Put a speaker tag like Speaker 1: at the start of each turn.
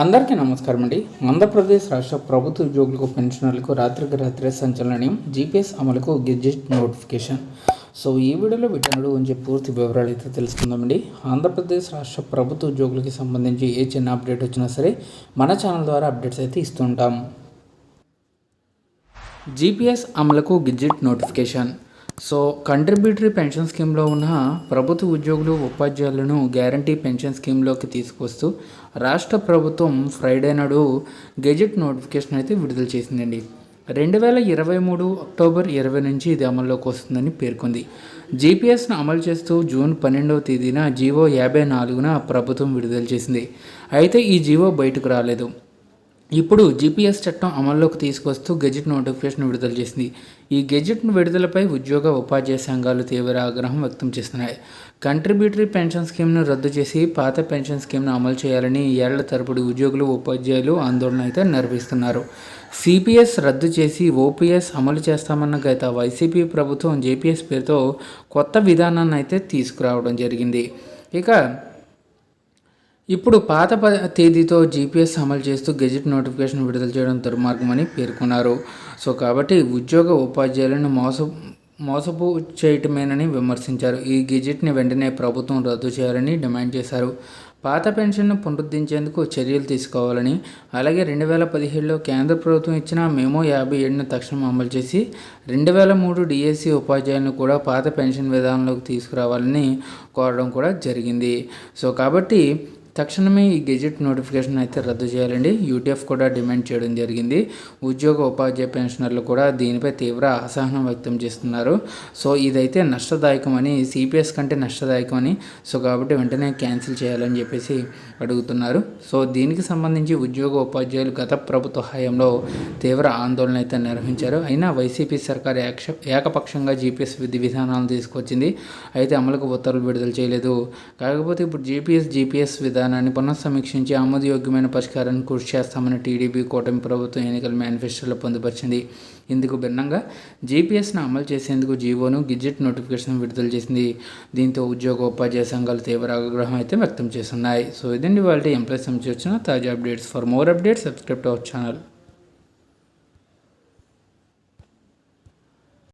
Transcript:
Speaker 1: అందరికీ నమస్కారం అండి. ఆంధ్రప్రదేశ్ రాష్ట్ర ప్రభుత్వ ఉద్యోగులకు పెన్షనర్లకు రాత్రికి రాత్రి సంచలనం జీపీఎస్ అమలుకు గెజెట్ నోటిఫికేషన్. సో ఈ వీడియోలో వీటన్నుడు ఉంచే పూర్తి వివరాలు అయితే తెలుసుకుందామండి ఆంధ్రప్రదేశ్ రాష్ట్ర ప్రభుత్వ ఉద్యోగులకి సంబంధించి ఏ చిన్న అప్డేట్ వచ్చినా సరే మన ఛానల్ ద్వారా అప్డేట్స్ అయితే ఇస్తుంటాం జీపీఎస్ అమలుకు gazette notification. So contributory pension స్కీమ్లో ఉన్న ప్రభుత్వ ఉద్యోగులు ఉపాధ్యాయులను గ్యారంటీ పెన్షన్ స్కీమ్లోకి తీసుకొస్తూ రాష్ట్ర ప్రభుత్వం ఫ్రైడే నాడు గెజెట్ నోటిఫికేషన్ అయితే విడుదల చేసిందండి. రెండు వేల ఇరవై మూడు అక్టోబర్ ఇరవై నుంచి ఇది అమల్లోకి వస్తుందని పేర్కొంది. జీపీఎస్ను అమలు చేస్తూ జూన్ పన్నెండవ తేదీన జీవో యాభై నాలుగున ప్రభుత్వం విడుదల చేసింది. అయితే ఈ జీవో బయటకు రాలేదు. ఇప్పుడు జీపీఎస్ చట్టం అమల్లోకి తీసుకొస్తూ గెజెట్ నోటిఫికేషన్ విడుదల చేసింది. ఈ గెజెట్ను విడుదలపై ఉద్యోగ ఉపాధ్యాయ సంఘాలు తీవ్ర ఆగ్రహం వ్యక్తం చేస్తున్నాయి. కంట్రిబ్యూటరీ పెన్షన్ స్కీమ్ను రద్దు చేసి పాత పెన్షన్ స్కీమ్ను అమలు చేయాలని ఏళ్ళ తరపుడు ఉద్యోగులు ఉపాధ్యాయులు ఆందోళన అయితే నిర్వహిస్తున్నారు. సిపిఎస్ రద్దు చేసి ఓపీఎస్ అమలు చేస్తామన్న గత వైసీపీ ప్రభుత్వం జేపీఎస్ పేరుతో కొత్త విధానాన్ని అయితే తీసుకురావడం జరిగింది. ఇక ఇప్పుడు పాత ప తేదీతో జీపీఎస్ అమలు చేస్తూ గెజెట్ నోటిఫికేషన్ విడుదల చేయడం దుర్మార్గమని పేర్కొన్నారు. సో కాబట్టి ఉద్యోగ ఉపాధ్యాయులను మోస మోసపు చేయటమేనని విమర్శించారు. ఈ గెజెట్ని వెంటనే ప్రభుత్వం రద్దు చేయాలని డిమాండ్ చేశారు. పాత పెన్షన్ను పునరుద్ధరించేందుకు చర్యలు తీసుకోవాలని అలాగే రెండు వేల పదిహేడులో కేంద్ర ప్రభుత్వం ఇచ్చిన మేమో యాభై ఏడును తక్షణం అమలు చేసి రెండు వేల మూడు డిఎస్సి ఉపాధ్యాయులను కూడా పాత పెన్షన్ విధానంలోకి తీసుకురావాలని కోరడం కూడా జరిగింది. సో కాబట్టి తక్షణమే ఈ గెజెట్ నోటిఫికేషన్ అయితే రద్దు చేయాలండి. యూటీఎఫ్ కూడా డిమాండ్ చేయడం జరిగింది. ఉద్యోగ ఉపాధ్యాయ పెన్షనర్లు కూడా దీనిపై తీవ్ర అసహనం వ్యక్తం చేస్తున్నారు. సో ఇదైతే నష్టదాయకమని సిపిఎస్ కంటే నష్టదాయకమని సో కాబట్టి వెంటనే క్యాన్సిల్ చేయాలని చెప్పేసి అడుగుతున్నారు. సో దీనికి సంబంధించి ఉద్యోగ ఉపాధ్యాయులు గత ప్రభుత్వ హయాంలో తీవ్ర ఆందోళన అయితే నిర్వహించారు. అయినా వైసీపీ సర్కార్ ఏక్ష ఏకపక్షంగా జీపీఎస్ విధి విధానాలను తీసుకొచ్చింది. అయితే అమలుకు ఉత్తర్వులు విడుదల చేయలేదు. కాకపోతే ఇప్పుడు జీపీఎస్ జీపీఎస్ విధానం విధానాన్ని పునఃసమీక్షించి ఆమోదయోగ్యమైన పరిష్కారాన్ని కృషి చేస్తామని టీడీపీ కూటమి ప్రభుత్వం ఎన్నికల మేనిఫెస్టోలో పొందుపరిచింది. ఇందుకు భిన్నంగా జీపీఎస్ను అమలు చేసేందుకు జీవోను గిజెట్ నోటిఫికేషన్ విడుదల చేసింది. దీంతో ఉద్యోగ ఉపాధ్యాయ సంఘాలు తీవ్ర ఆగ్రహం అయితే వ్యక్తం చేస్తున్నాయి. సో ఇదండి వాళ్ళ ఎంప్లాయీస్ సంబంధించి వచ్చిన తాజా updates. For more updates subscribe to our channel.